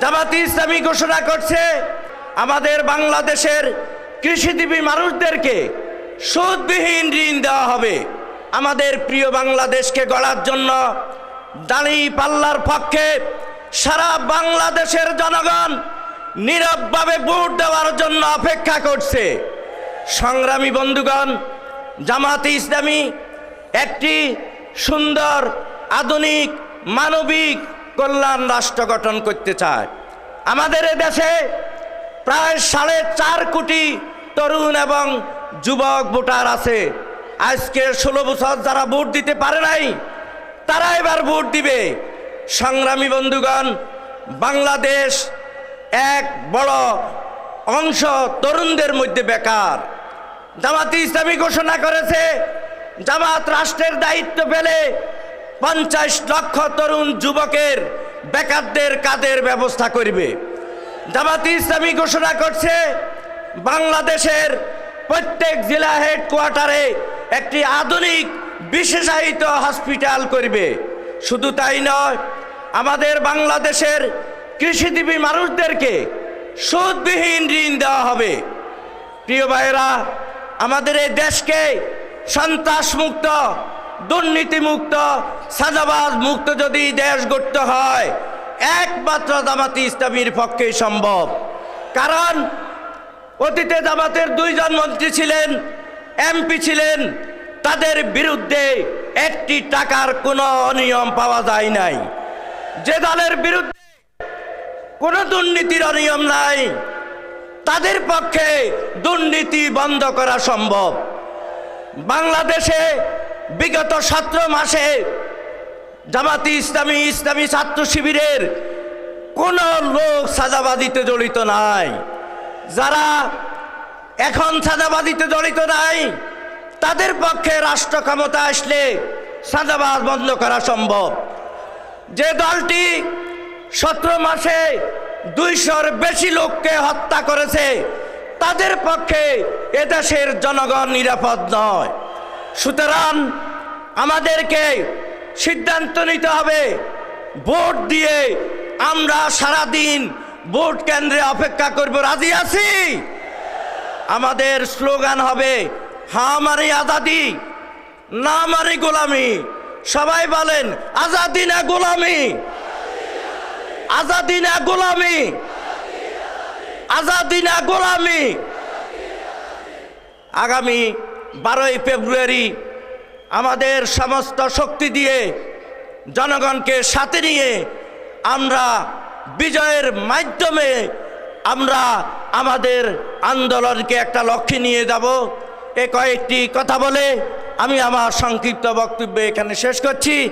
জামাতি ইসলামী ঘোষণা করছে, আমাদের বাংলাদেশের কৃষিজীবী মানুষদেরকে সুদবিহীন ঋণ দেওয়া হবে। আমাদের প্রিয় বাংলাদেশকে গড়ার জন্য দাঁড়ি পাল্লার পক্ষে সারা বাংলাদেশের জনগণ নীরবভাবে ভোট দেওয়ার জন্য অপেক্ষা করছে। সংগ্রামী বন্ধুগণ, জামাতে ইসলামী একটি সুন্দর, আধুনিক, মানবিক কল্যাণ রাষ্ট্র গঠন করতে চায়। আমাদের দেশে প্রায় সাড়ে চার কোটি তরুণ এবং যুবক ভোটার আছে। আজকে ষোলো বছর যারা ভোট দিতে পারে নাই, তারা এবার ভোট দিবে। সংগ্রামী বন্ধুগণ, বাংলাদেশ এক বড় অংশ তরুণদের মধ্যে বেকার। জামাতি ইসলামী ঘোষণা করেছে, জামাত রাষ্ট্রের দায়িত্ব পেলে পঞ্চাশ লক্ষ তরুণ যুবকের বেকারদের কাদের ব্যবস্থা করবে? জামাতি ইসলামী ঘোষণা করছে, বাংলাদেশের প্রত্যেক জেলা হেডকোয়ার্টারে একটি আধুনিক বিশেষায়িত হসপিটাল করবে। শুধু তাই নয়, আমাদের বাংলাদেশের কৃষিজীবী মানুষদেরকে সুদবিহীন ঋণ দেওয়া হবে। প্রিয় ভাইয়েরা, আমাদের এই দেশকে সন্ত্রাস মুক্ত দুর্নীতি মুক্ত সাজাবাজ মুক্ত যদি দেশ গড়তে হয়, একমাত্র জামাতি ইসলামীর পক্ষেই সম্ভব। কারণ অতীতে জামাতের দুইজন মন্ত্রী ছিলেন, এমপি ছিলেন, তাদের বিরুদ্ধে একটি টাকার কোনো অনিয়ম পাওয়া যায় নাই। যে দলের বিরুদ্ধে কোনো দুর্নীতির অনিয়ম নাই, তাদের পক্ষে দুর্নীতি বন্ধ করা সম্ভব। বাংলাদেশে বিগত সতেরো মাসে জামাতি ইসলামী ইসলামী ছাত্র শিবিরের কোনো লোক সাজাবাদিতে জড়িত নাই। যারা এখন সাজাবাদিতে জড়িত নাই, তাদের পক্ষে রাষ্ট্র ক্ষমতা আসলে সাজাবাদ বন্ধ করা সম্ভব। যে দলটি সতেরো মাসে দুইশোর বেশি লোককে হত্যা করেছে, তাদের পক্ষে এদেশের জনগণ নিরাপদ নয়। সুতরাং আমাদেরকে সিদ্ধান্ত নিতে হবে, ভোট দিয়ে আমরা সারাদিন ভোট কেন্দ্রে অপেক্ষা করব। রাজি আছি? আমাদের স্লোগান হবে, হা মারি আজাদি, না মারি গোলামি। সবাই বলেন, আজাদি না গোলামি? আজাদি না গোলামি? আজাদি না গোলামি? আগামী বারোই ফেব্রুয়ারি আমাদের সমস্ত শক্তি দিয়ে জনগণকে সাথে নিয়ে আমরা বিজয়ের মাধ্যমে আমরা আমাদের আন্দোলনকে একটা লক্ষ্যে নিয়ে যাব। এ কয়েকটি কথা বলে আমি আমার সংক্ষিপ্ত বক্তব্য এখানে শেষ করছি।